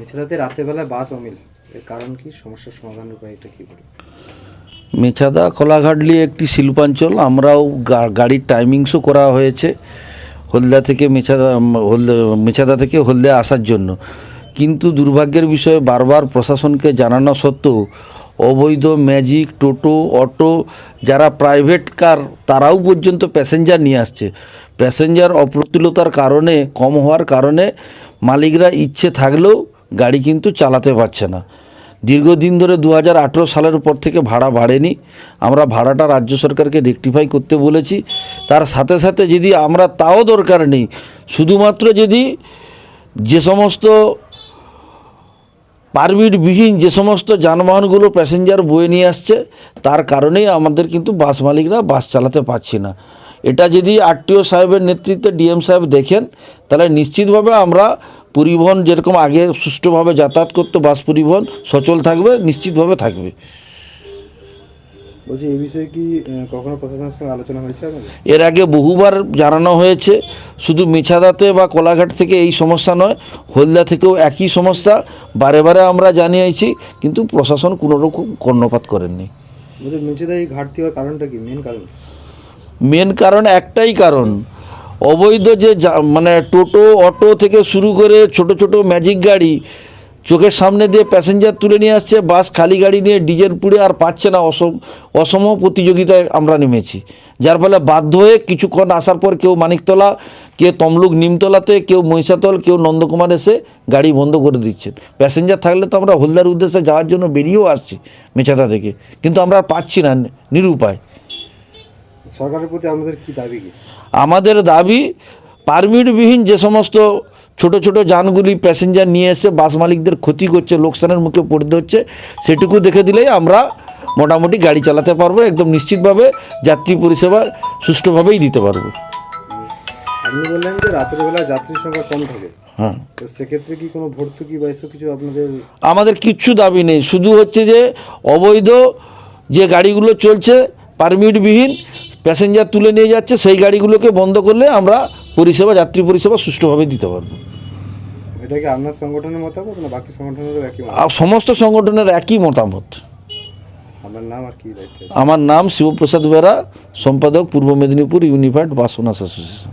মেছেদাতে রাতেরবেলায় বাস অমিল। এর কারণ কি? সমস্যার সমাধানের উপায় এটা কি বলে? মেছাদা কলাঘাটলি একটি শিল্পাঞ্চল। আমরাও গাড়ির টাইমিংসও করা হয়েছে হলদা থেকে মেছাদা হলদে, মেছাদা থেকে হলদে আসার জন্য। কিন্তু দুর্ভাগ্যের বিষয়ে বারবার প্রশাসনকে জানানো সত্ত্বেও অবৈধ ম্যাজিক, টোটো, অটো, যারা প্রাইভেট কার তারাও পর্যন্ত প্যাসেঞ্জার নিয়ে আসছে। প্যাসেঞ্জার অপ্রতুলতার কারণে, কম হওয়ার কারণে মালিকরা ইচ্ছে থাকলেও গাড়ি কিন্তু চালাতে পারছে না। দীর্ঘদিন ধরে দু হাজার আঠেরো সালের পর থেকে ভাড়া বাড়েনি। আমরা ভাড়াটা রাজ্য সরকারকে রেকটিফাই করতে বলেছি। তার সাথে সাথে যদি আমরা তাও দরকার নেই, শুধুমাত্র যদি যে সমস্ত পারমিটবিহীন যে সমস্ত যানবাহনগুলো প্যাসেঞ্জার বয়ে নিয়ে আসছে, তার কারণেই আমাদের কিন্তু বাস মালিকরা বাস চালাতে পারছি না। এটা যদি আরটিও সাহেবের নেতৃত্বে ডিএম সাহেব দেখেন, তাহলে নিশ্চিতভাবে আমরা পরিবহন যেরকম আগে সুষ্ঠুভাবে যাতায়াত করতো বাস পরিবহন সচল থাকবে নিশ্চিতভাবে থাকবে। বলছি এই বিষয়ে কি কখনো প্রশাসনের সঙ্গে আলোচনা হয়েছে এর আগে বহুবার জানানো হয়েছে শুধু মেছাদাতে বা কোলাঘাট থেকে এই সমস্যা নয় হলদা থেকেও একই সমস্যা বারে বারে আমরা জানিয়েছি কিন্তু প্রশাসন কোনো রকম কর্ণপাত করেননি। বলছি এই ঘাটতি হওয়ার কারণটা কি? মেন কারণ? মেন কারণ একটাই কারণ অবৈধ যে মানে টোটো, অটো থেকে শুরু করে ছোট ছোট ম্যাজিক গাড়ি চোখের সামনে দিয়ে প্যাসেঞ্জার তুলে নিয়ে আসছে বাস খালি গাড়ি নিয়ে ডিজেল পুড়ে আর পাচ্ছে না, অসম অসম প্রতিযোগিতায় আমরা নেমেছি। যার ফলে বাধ্য হয়ে কিছুক্ষণ আসার পর কেউ মানিকতলা, কেউ তমলুক নিমতলাতে, কেউ মহিষাতল, কেউ নন্দকুমার এসে গাড়ি বন্ধ করে দিচ্ছেন। প্যাসেঞ্জার থাকলে তো আমরা হলদার উদ্দেশ্যে যাওয়ার জন্য বেরিয়েও আসছি মেচাদা থেকে। কিন্তু আমরা পাচ্ছি না, নিরুপায়। সরকারের প্রতি আমাদের কি দাবি কি? আমাদের দাবি পারমিটবিহীন যে সমস্ত ছোট ছোট যানগুলি প্যাসেঞ্জার নিয়ে এসে বাস মালিকদের ক্ষতি করছে লোকসানের মুখে পড়তে হচ্ছে সেটুকু দেখে দিলেই আমরা মোটামুটি গাড়ি চালাতে পারব একদম নিশ্চিতভাবে যাত্রী পরিষেবা সুষ্ঠুভাবেই দিতে পারব। আপনি বললেন যে রাতের বেলা যাত্রীর সংখ্যা কম থাকে। হ্যাঁ। তো সেক্ষেত্রে কি কোনো ভর্তুকি বা এসব কিছু আপনাদের আমাদের কিচ্ছু দাবি নেই শুধু হচ্ছে যে অবৈধ যে গাড়িগুলো চলছে পারমিটবিহীন প্যাসেঞ্জার তুলে নিয়ে যাচ্ছে সেই গাড়িগুলোকে বন্ধ করলে আমরা পরিষেবা যাত্রী পরিষেবা সুষ্ঠুভাবে দিতে পারব। এটা কি আপনার সংগঠনের মতামত না বাকি সংগঠনেরও একই আর সমস্ত সংগঠনের একই মতামত। আপনার নাম আর কি দায়িত্ব? আমার নাম শিবপ্রসাদ বেরা সম্পাদক পূর্ব মেদিনীপুর ইউনিফাইড বাসনাস অ্যাসোসিয়েশন।